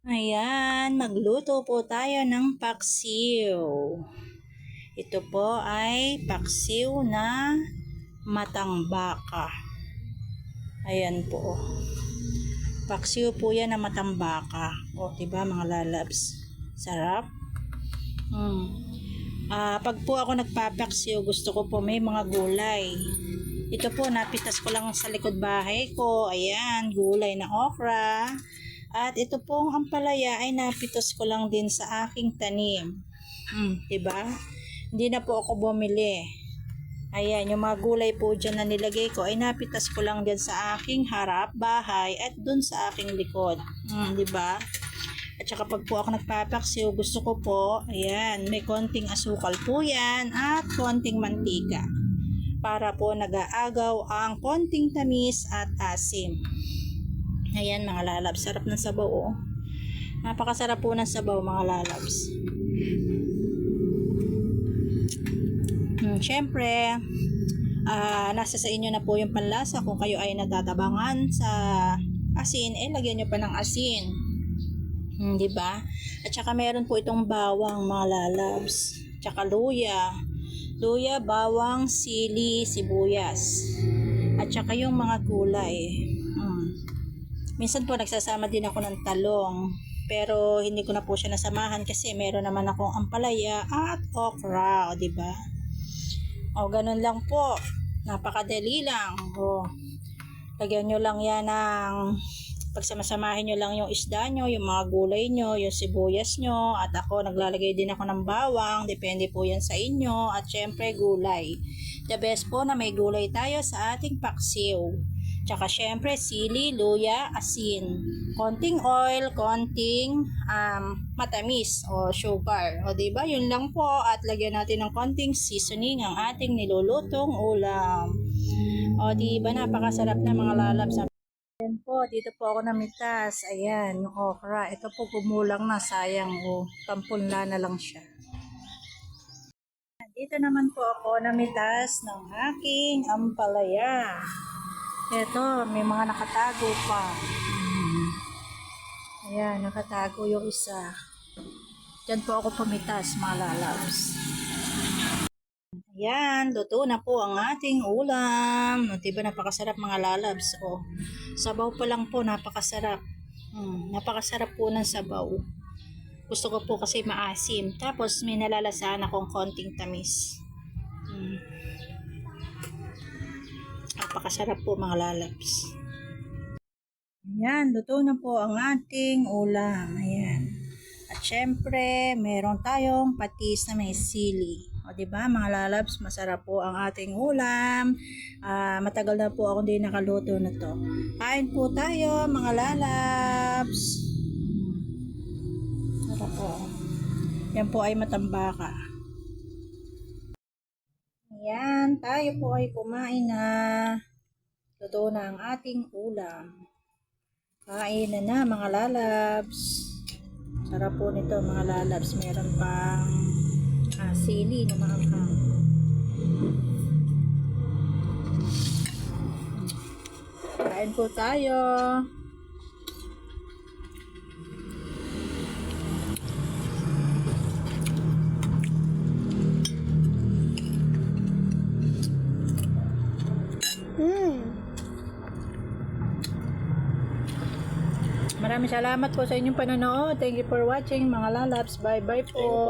Ayan, magluto po tayo ng paksiw. Ito po ay paksiw na matang baka. Ayan po. Paksiw po yan na matang baka. O, diba mga lalabs? Sarap. Hmm. Ah, pag po ako nagpapaksiw, gusto ko po may mga gulay. Ito po, napitas ko lang sa likod bahay ko. Ayan, gulay na okra. At ito pong ampalaya ay napitas ko lang din sa aking tanim. Hmm, 'di ba? Hindi na po ako bumili. Ayan, yung mga gulay po dyan na nilagay ko ay napitas ko lang din sa aking harap, bahay, at dun sa aking likod. Hmm, 'di ba? At saka pag po ako nagpapaksiw, gusto ko po, ayan, may konting asukal po yan at konting mantika. Para po nag-aagaw ang konting tamis at asim. Ayan mga lalabs, sarap ng sabaw oh. Napakasarap po ng sabaw mga lalabs. Hmm, Siyempre, ah, nasa sa inyo na po yung panlasa kung kayo ay natatabangan sa asin, eh lagyan nyo pa ng asin. Hmm, di ba? At saka meron po itong bawang mga lalabs. Tsaka luya. Luya, bawang, sili, sibuyas. At saka yung mga gulay. Minsan po nagsasama din ako ng talong. Pero hindi ko na po siya nasamahan kasi meron naman akong ampalaya at okra, o di ba? O ganun lang po. Napakadali lang. O lagyan nyo lang yan ng pagsamasamahin nyo lang yung isda nyo, yung mga gulay nyo, yung sibuyas nyo, at ako naglalagay din ako ng bawang, depende po yan sa inyo, at syempre gulay. The best po na may gulay tayo sa ating paksiw. Tsaka syempre sili, luya, asin. Konting oil, konting um, matamis o sugar. O ba? Yun lang po at lagyan natin ng konting seasoning ang ating nilulutong ulam. O ba napakasarap na mga lalabs. Ayan po, dito po ako namitas. Ayan, yung okra. Ito po gumulang na, sayang o. Pampunla na lang siya. Dito naman po ako namitas ng aking ampalaya. Ito, may mga nakatago pa. Ayan, nakatago yung isa. Diyan po ako pumitas, mga lalabs. Ayan, luto na po ang ating ulam. Diba napakasarap mga lalabs? O, sabaw pa lang po, napakasarap. Hmm, napakasarap po ng sabaw. Gusto ko po kasi maasim. Tapos may nalalasaan akong konting tamis. Hmm. Napakasarap po mga lalabs. Ayan, luto na po ang ating ulam. Ayan. At syempre, meron tayong patis na may sili. O, di ba mga lalabs, masarap po ang ating ulam. Ah, matagal na po ako hindi nakaluto na to. Kain po tayo, mga lalabs. Sarap po. Yan po ay matambaka. Ayan, tayo po ay kumain na. Luto na ang ating ulam. Kain na na mga lalabs. Sarap po nito mga lalabs. Meron pang ah, sili na maanghang. Kain po tayo. Maraming salamat po sa inyong panonood. Thank you for watching mga lalabs. Bye bye po.